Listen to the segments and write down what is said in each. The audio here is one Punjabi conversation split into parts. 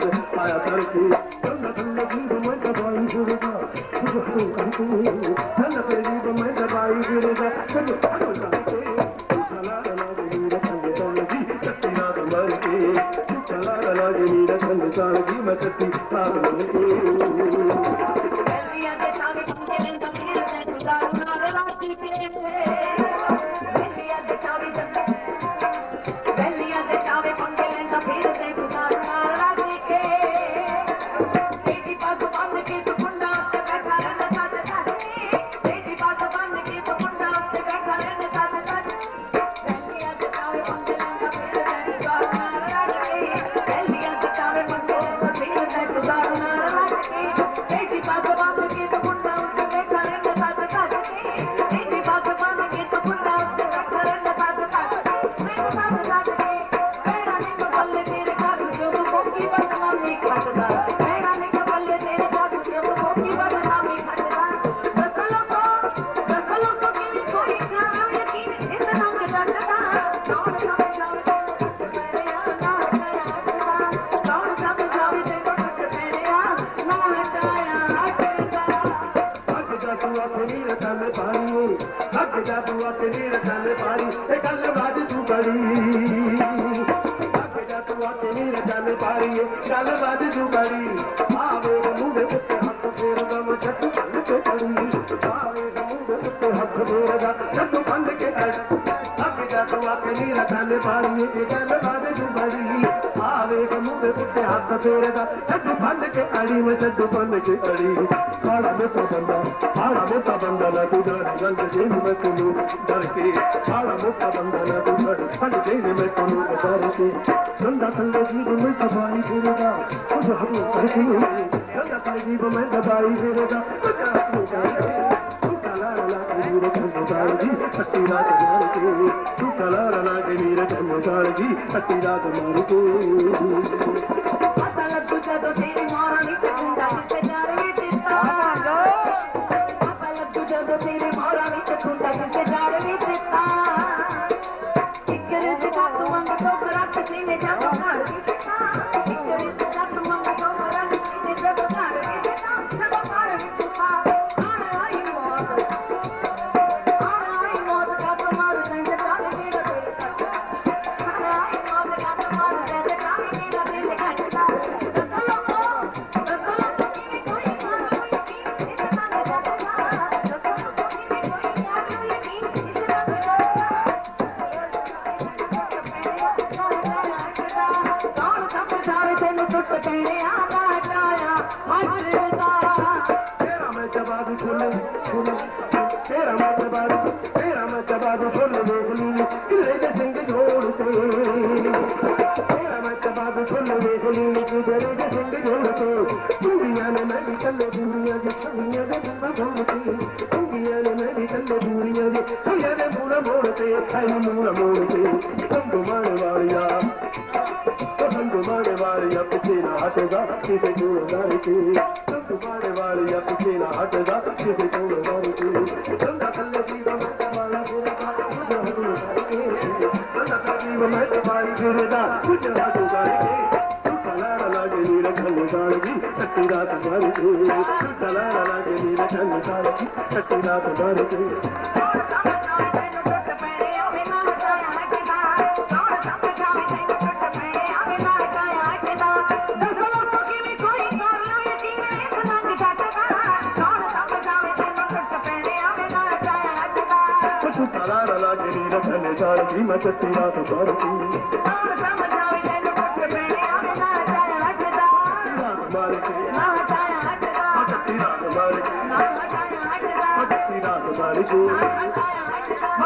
चला न ਜੀਦ ਆਇਆ ਕਰ ਤੂੰ ਕੰਨ ਕੰਨ ਕੀ ਮੈਂ ਨੀਰ ਕੰਨ ਪਾਰੀ ਲੱਗ ਜਾ ਤੂੰ ਆਖੇ ਨੀਰ ਕੰਨ ਪਾਰੀ, ਇਹ ਗੱਲ ਬਾਤ ਤੂੰ ਬੜੀ ਲੱਗ ਜਾ ਤੂੰ ਆਖੇ ਨੀਰ ਕੰਨ ਪਾਰੀ ਗੱਲ ਬਾਤ ਤੂੰ ਬੜੀ ਆਵੇ ਮੂੰਹ ਦੇ ਉੱਤੇ ਹੱਥ ਫੇਰਦਾ ਮੈਂ ਛੱਡ ਭੰਨ ਪੜੀ। ਆਵੇ ਮੂੰਹ ਉੱਤੇ ਹੱਥ ਫੇਰਦਾ ਛੱਡ ਭੰਨ ਕੇ ਪੜੀ। ਲੱਗ ਤੂੰ ਆਖੇ ਨੀਰ ਕੰਨ ਪਾਰੀ ਗੱਲ ਬਾਤ ਤੂੰ ਆਵੇ ਮੂੰਹ ਦੇ ਹੱਥ ਫੇਰਦਾ, ਛੱਡ ਭੰਨ ਕੇ ਅੜੀ ਮੈਂ ਛੱਡ ਭੰਨ ਕੇ ਅੜੀ। ਕਾਲਾ ਮੋਟਾ ਬੰਦਾ, ਕਾਲਾ ਮੋਟਾ ਬੰਦਾ ਨਾ ਤੂੰ ਡਰ ਗੰਦ ਜੇ ਮੈਂ ਤੈਨੂੰ ਡਰ ਕੇ ਕਾਲਾ ਮੋਟਾ ਬੰਦਾ ਨਾ ਤੂੰ ਡਰ ਫੜ ਜੇ ਮੈਂ ਤੈਨੂੰ ਡਰ ਕੇ ਗੰਦਾ ਥੱਲੇ ਜੀਵ ਮੈਂ ਦਬਾਈ ਫਿਰਦਾ, ਕੁਝ ਹੱਥ ਕਰਕੇ ਗੰਦਾ ਥੱਲੇ ਜੀਵ ਮੈਂ ਦਬਾਈ ਫਿਰਦਾ, ਕੁਝ ਹੱਥ ਕਰਕੇ ਤੂੰ ਕਾਲਾ ਲਾ ਕੇ ਵੀਰ ਕੰਨ ਜਾਲ ਜੀ ਸੱਤੀ ਰਾਤ ਮਾਰ ਕੇ ਤੂੰ ਕਾਲਾ ਲਾ ਕੇ ਵੀਰ ਕੰਨ ਜਾਲ वार हथदा वारा हथ दूर ਰਾਤ ਭਰ ਕੇ ਤੂੰ ਕਲਾਰਾ ਲਾਗੇ ਨੀਰ ਖੰਨ ਗਾਲ ਜੀ ਕੱਟੀ ਰਾਤ ਭਰ ਕੇ ਕੌਣ ਸਮਝਾਵੇ ਤੈਨੂੰ ਟੁੱਟ ਪੈਣੇ ਆਵੇ ਨਾ ਕਾਇਆ ਹਟਦਾ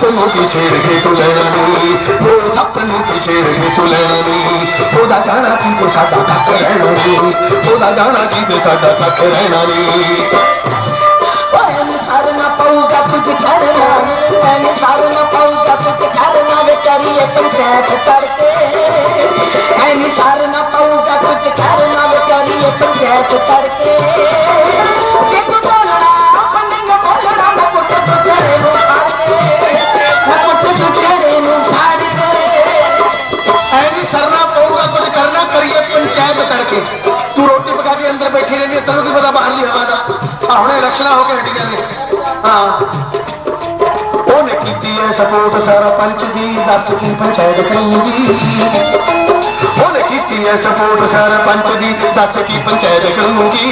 ਮੋਏ ਸਪਨੋਂ ਕੀ ਛੇੜ ਕੇ ਤੂੰ ਲੈਣਾ ਨਹੀਂ ਮੋਏ ਸਪਨੋਂ ਕੀ ਛੇੜ ਕੇ ਤੂੰ ਲੈਣਾ ਨਹੀਂ। ਉਹਦਾ ਜਾਣਾ ਕੀ ਤੇ ਸਾਡਾ ਤੱਕ ਰਹਿਣਾ ਨਹੀਂ, ਉਹਦਾ ਜਾਣਾ ਕੀ ਤੇ ਸਾਡਾ ਤੱਕ ਰਹਿਣਾ ਨਹੀਂ। ਓਏ ਨਿਸਾਰ ਨਾ ਪਊਗਾ ਕੁਝ ਕਰਨਾ ਓਏ ਨਿਸਾਰ ਨਾ ਪਊਗਾ ਕੁਝ ਕਰਨਾ ਵੇ ਕਰੀਏ ਪੰਚਾਇਤ ਕਰਕੇ। ਓਏ ਨਿਸਾਰ ਪਊਗਾ ਕੁਝ ਕਰਨਾ ਵੇ ਕਰੀਏ ਪੰਚਾਇਤ ਕਰਕੇ। ਹੈ, ਤੈਨੂੰ ਕੀ ਪਤਾ ਬਾਹਰਲੀ ਹਵਾ ਦਾ? ਆ ਹੁਣੇ ਇਲੈਕਸ਼ਨਾਂ ਹੋ ਕੇ ਹਟੀਆਂ ਨੇ ਹਾਂ। ਉਹਨੇ ਕੀਤੀ ਐ ਸਪੋਰਟ ਸਰਪੰਚ ਦੀ ਦੱਸ ਕੀ ਪੰਚਾਇਤ ਕਰੂਗੀ ਉਹਨੇ ਕੀਤੀ ਐ ਸਪੋਰਟ ਸਰਪੰਚ ਦੀ ਦੱਸ ਕੀ ਪੰਚਾਇਤ ਕਰੂਗੀ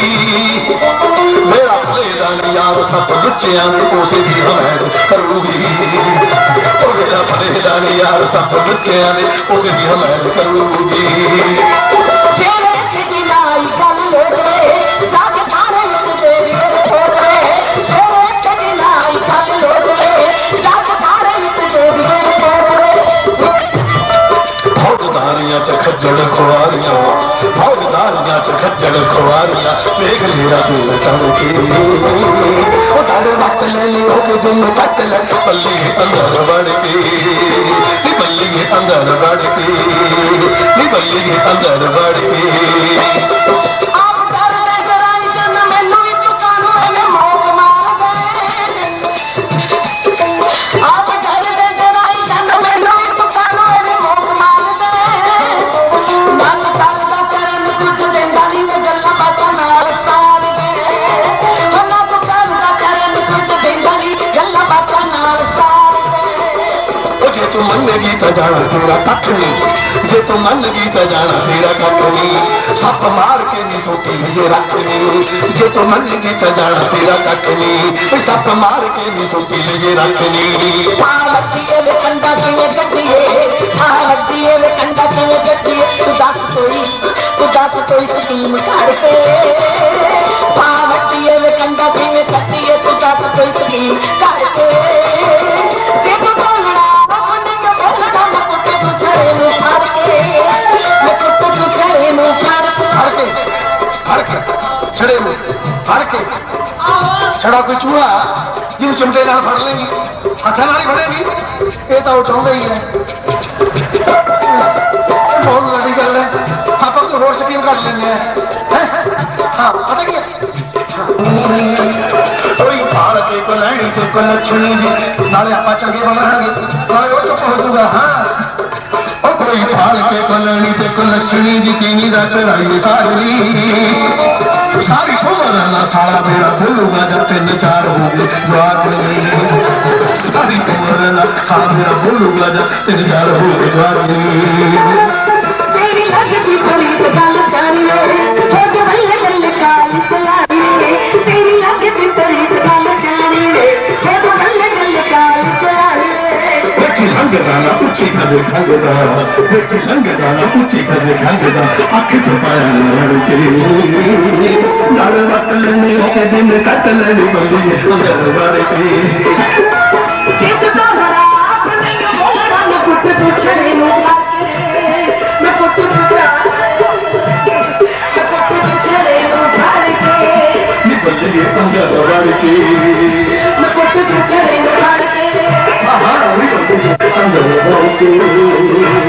ਮੇਰਾ ਭਲੇ ਦਾ ਯਾਰ ਸਭ ਲੁੱਚਿਆਂ ਨੂੰ ਉਸੇ ਦੀ ਹਮਾਇਤ ਕਰੂਗੀ। ਉਹ ਮੇਰਾ ਭਲੇ ਦਾ ਯਾਰ ਸਭ ਲੁੱਚਿਆਂ ਨੇ ਉਸੇ ਦੀ ਹਮਾਇਤ ਕਰੂਗੀ। ਫੌਜਦਾਰੀਆਂ ਚ ਖੱਜਲ ਖੁਆਰੀਆਂ ਮੇਰਾ ਦਿਲ ਤੜਕੇ ਉਹ ਤਾਰੇ ਵਕਤ ਲੈ ਲਿਓ ਕਿ ਦਿਨ ਕੱਟ ਲੈ। ਪੱਲੀ ਅੰਦਰ ਵੜ ਕੇ, ਨੀ ਪੱਲੀ ਅੰਦਰ ਵੜ ਕੇ, ਨੀ ਬੱਲੀਏ ਅੰਦਰ ਵੜ ਕੇ। ਤੂੰ ਮੰਨੇਗੀ ਤਾਂ ਜਾਣਾ ਤੇਰਾ ਕੱਖ ਨਹੀਂ। ਜੇ ਤੂੰ ਮੰਨੇਗੀ ਤਾਂ ਜਾਣਾ ਤੇਰਾ ਕੱਖ ਨਹੀਂ। ਸੱਪ ਮਾਰ ਕੇ ਨਹੀਂ ਸੋਟੀ ਜੇ ਰੱਖਣੀ ਜੇ ਤੂੰ ਮੰਨੇਗੀ ਤਾਂ ਜਾਣਾ ਤੇਰਾ ਕੱਖ ਨਹੀਂ। ਸੱਪ ਮਾਰ ਕੇ ਨਹੀਂ ਸੋਟੀ ਜੇ ਰੱਖਣੀ ਆ ਵੱਡੀਏ ਵੇ ਕੰਡਾ ਕਿਵੇਂ ਗੱਡੀਏ ਆ ਵੱਡੀਏ ਵੇ ਕੰਡਾ ਕਿਵੇਂ ਗੱਡੀਏ ਤੂੰ ਦੱਸ ਕੋਈ, ਤੂੰ ਦੱਸ ਕੋਈ ਸਕੀਮ ਘੜ ਕੇ ਆ ਵੱਡੀਏ ਵੇ ਕੰਡਾ ਕਿਵੇਂ ਗੱਡੀਏ ਤੂੰ ਦੱਸ ਕੋਈ ਸਕੀਮ ਘੜ ਤੇ? ਫੜ ਕੇ ਛੜੇ ਨੂੰ ਫੜ ਕੇ। ਛੜਾ ਕੋਈ ਚੂਹਾ, ਜਿਹਨੂੰ ਚਮਟੇ ਨਾਲ ਫੜ ਲੇਗੀ। ਹੱਥਾਂ ਨਾਲ ਹੀ ਫੜੇਗੀ। ਇਹ ਤਾਂ ਉਹ ਚਾਹੁੰਦਾ ਹੀ ਹੈ। ਬਹੁਤ ਵੱਡੀ ਗੱਲ ਹੈ। ਆਪਾਂ ਕੋਈ ਹੋਰ ਸਕੀਮ ਕੱਢ ਲੈਂਦੇ ਆ ਹਾਂ? ਪਤਾ ਕੀ ਕੋਈ ਭਾਲ ਕੇ ਕੋ ਲੈਣੀ ਤੇ ਕੋ ਲੱਛਣੀ ਜੀ। ਨਾਲੇ ਆਪਾਂ ਚੰਗੇ ਬਣ ਰਹਾਂਗੇ ਨਾਲੇ ਲੈਣੀ ਤੇ ਕੋ ਲੱਛਣੀ ਜੀ ਕੀਨੀ ਦਾ ਕਰਾਈ ਸਾਜਰੀ ਸਾਰੀ ਖਬਰ ਨਾ ਸਾਲਾ ਮੇਰਾ ਭੁੱਲੂਗਾ ਜਦ ਤਿੰਨ ਚਾਰ ਹੋ ਗਏ ਜਵਾਕ ਨਹੀਂ ਸਾਰੀ ਖਬਰ ਨਾ ਸਾਲਾ ਮੇਰਾ ਭੁੱਲੂਗਾ ਜਦ ਤਿੰਨ ਚਾਰ ਹੋ ਗਏ ਸੰਗਦਾ ਨਾ ਉੱਚੀ ਕਦੇ ਖੰਗਦਾ। ਵਿੱਚ ਸੰਗਦਾ ਨਾ ਉੱਚੀ ਕਦੇ ਖੰਗਦਾ। ਅੱਖ ਚ ਪਾਇਆ ਲੜ ਕੇ ਨਾਲ ਵਤਨ ਨੇ ਕੇ ਦਿਨ ਕਤਲ ਨਹੀਂ ਬੰਦੇ ਅੰਦਰ ਵੜ ਕੇ ਕਿਤ ਤੋਂ ਲੜਾ ਆਪਣੇ ਬੋਲਣਾ ਨਾ ਕੁੱਟ ਤੋਂ ਛੜੇ ਨੂੰ ਮਾਰ ਕੇ। ਮੈਂ ਕੁੱਟ ਤੋਂ। ਛੜਾ ਬੰਦੇ ਅੰਦਰ ਵੜ ਕੇ ਮੈਂ ਕੁੱਟ ਤੋਂ ਛੜੇ ਨੂੰ ਮਾਰ ਕੇ ਆਹਾ ਉਹ ਬੰਦੇ Thank you.